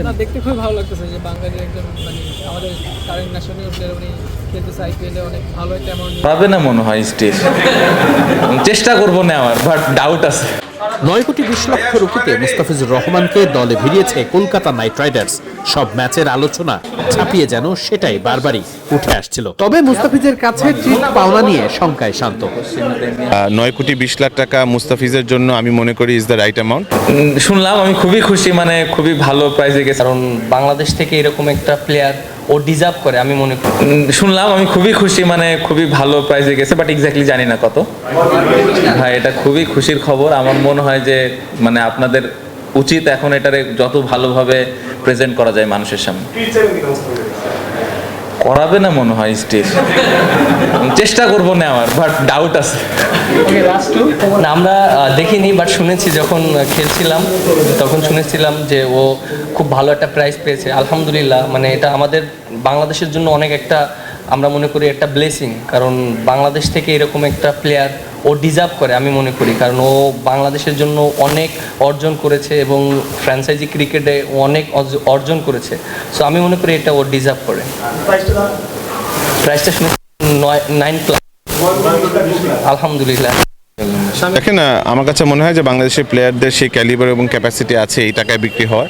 দেখছেন? না দেখতে খুব ভালো লাগতেছে যে বাঙালির একজন মানে আমাদের কারেন্ট ন্যাশনাল প্লেয়ার উনি খেলতেছে আইপিএলে অনেক ভালো একটা অ্যামাউন্ট পাবে না মনে হয় স্টিল চেষ্টা না আমার বাট ডাউট আছে। নয় কোটি বিশ লক্ষ রুপিতে মুস্তাফিজুর রহমানকে দলে ভিড়িয়েছে কলকাতা নাইট রাইডার্স। সব ম্যাচের আলোচনা ছাপিয়ে যেন সেটাই বারবারই উঠে আসছিল। তবে মুস্তাফিজের কাছে ঠিক পাওনা নিয়ে শঙ্কায় শান্ত। আহ, নয় কোটি বিশ লাখ টাকা মুস্তাফিজের জন্য আমি মনে করি ইজ দ্য রাইট অ্যামাউন্ট শুনলাম আমি খুবই খুশি মানে খুবই ভালো প্রাইজে গেছে কারণ বাংলাদেশ থেকে এরকম একটা প্লেয়ার ও ডিজার্ভ করে, আমি মনে করি। শুনলাম, আমি খুবই খুশি মানে খুবই ভালো প্রাইজে গেছে বাট এক্স্যাক্টলি জানি না কত। হ্যাঁ এটা খুবই খুশির খবর। আমার মনে হয় যে মানে আপনাদের উচিত এখন এটারে যত ভালোভাবে প্রেজেন্ট করা যায় মানুষের সামনে। করাবে না মনে হয় স্টেজ চেষ্টা করব আমার বাট ডাউট আছে। না আমরা দেখিনি বাট শুনেছি যখন খেলছিলাম তখন শুনেছিলাম যে ও খুব ভালো একটা প্রাইজ পেয়েছে। আলহামদুলিল্লাহ মানে এটা আমাদের বাংলাদেশের জন্য অনেক একটা আমরা মনে করি একটা ব্লেসিং কারণ বাংলাদেশ থেকে এরকম একটা প্লেয়ার ও ডিজার্ভ করে আমি মনে করি। কারণ ও বাংলাদেশের জন্য অনেক অর্জন করেছে এবং ফ্র্যাঞ্চাইজি ক্রিকেটে অনেক অর্জন করেছে। সো আমি মনে করি এটা ও ডিজার্ভ করে। প্রাইসটা শুনে নয় নাইন ক্লাস আলহামদুলিল্লাহ। দেখেন আমার কাছে মনে হয় যে বাংলাদেশের প্লেয়ারদের সেই ক্যালিবার এবং ক্যাপাসিটি আছে এই টাকায় বিক্রি হওয়ার।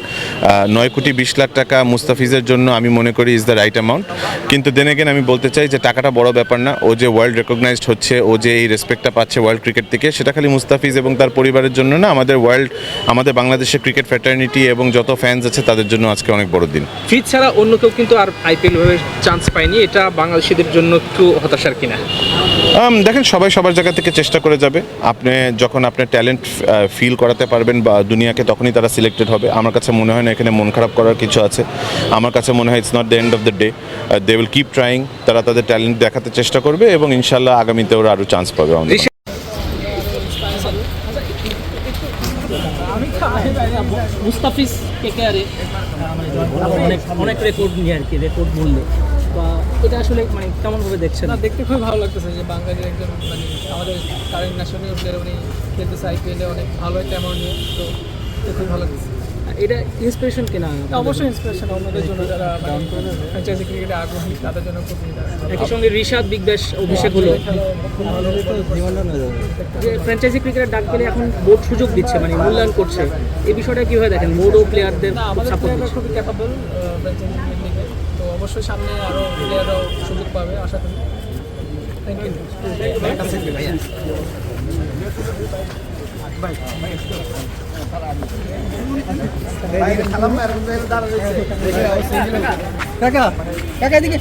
নয় কোটি বিশ লাখ টাকা মুস্তাফিজের জন্য আমি মনে করি ইজ দ্য রাইট অ্যামাউন্ট কিন্তু দেন এগেন আমি বলতে চাই যে টাকাটা বড় ব্যাপার না ও যে ওয়ার্ল্ড রেকগনাইজড হচ্ছে ও যে এই রেসপেক্টটা পাচ্ছে ওয়ার্ল্ড ক্রিকেট থেকে সেটা খালি মুস্তাফিজ এবং তার পরিবারের জন্য না আমাদের ওয়ার্ল্ড আমাদের বাংলাদেশের ক্রিকেট ফ্র্যাটার্নিটি এবং যত ফ্যান্স আছে তাদের জন্য আজকে অনেক বড় দিন। ফিজ ছাড়া অন্য কেউ কিন্তু আর আইপিএল ভাবে চান্স পায়নি এটা বাংলাদেশিদের জন্য একটু হতাশার কিনা? দেখেন সবাই সবার জায়গা থেকে চেষ্টা করে যাবে। আপনি যখন আপনার ট্যালেন্ট ফিল করাতে পারবেন বা দুনিয়াকে তখনই তারা সিলেক্টেড হবে। আমার কাছে মনে হয় না এখানে মন খারাপ করার কিছু আছে। আমার কাছে মনে হয় it's not the end of the day they will keep trying তারা তাদের ট্যালেন্ট দেখাতে চেষ্টা করবে এবং ইনশাল্লাহ আগামীতে ওরা আরও চান্স পাবে আমাদের মুস্তাফিজ কেকেআরে অনেক অনেক রেকর্ড নিয়ে আর কি রেকর্ড মূল্যে। বা এটা আসলে মানে কেমনভাবে দেখছেন? না দেখতে খুবই ভালো লাগতেছে যে বাঙালির একজন মানে আমাদের কারেন্ট ন্যাশনাল প্লেয়ার উনি খেলতেছে আইপিএলে অনেক ভালো একটা অ্যামাউন্ট নিয়ে তো খুবই ভালো লাগতেছে। এটা ইন্সপিরেশন কিনা অবশ্যই ইন্সপিরেশন অন্যদের জন্য যারা ফ্র্যাঞ্চাইজি ক্রিকেটে আগ্রহী তাদের জন্য খুব একই সঙ্গে ঋষাদ বিগ ব্যাশ অভিষেক হলো। যে ফ্র্যাঞ্চাইজি ক্রিকেটের ডাক পেলে এখন বোর্ড সুযোগ দিচ্ছে মানে মূল্যায়ন করছে। এই বিষয়টা কীভাবে দেখেন? বোর্ড ও প্লেয়ারদের সাপোর্ট খুবই ক্যাপাবল ফ্র্যাঞ্চাইজি অবশ্যই সামনে আরও প্লেয়ারও সুযোগ পাবে আশা করি থ্যাংক ইউ কাকা কাকা এদিকে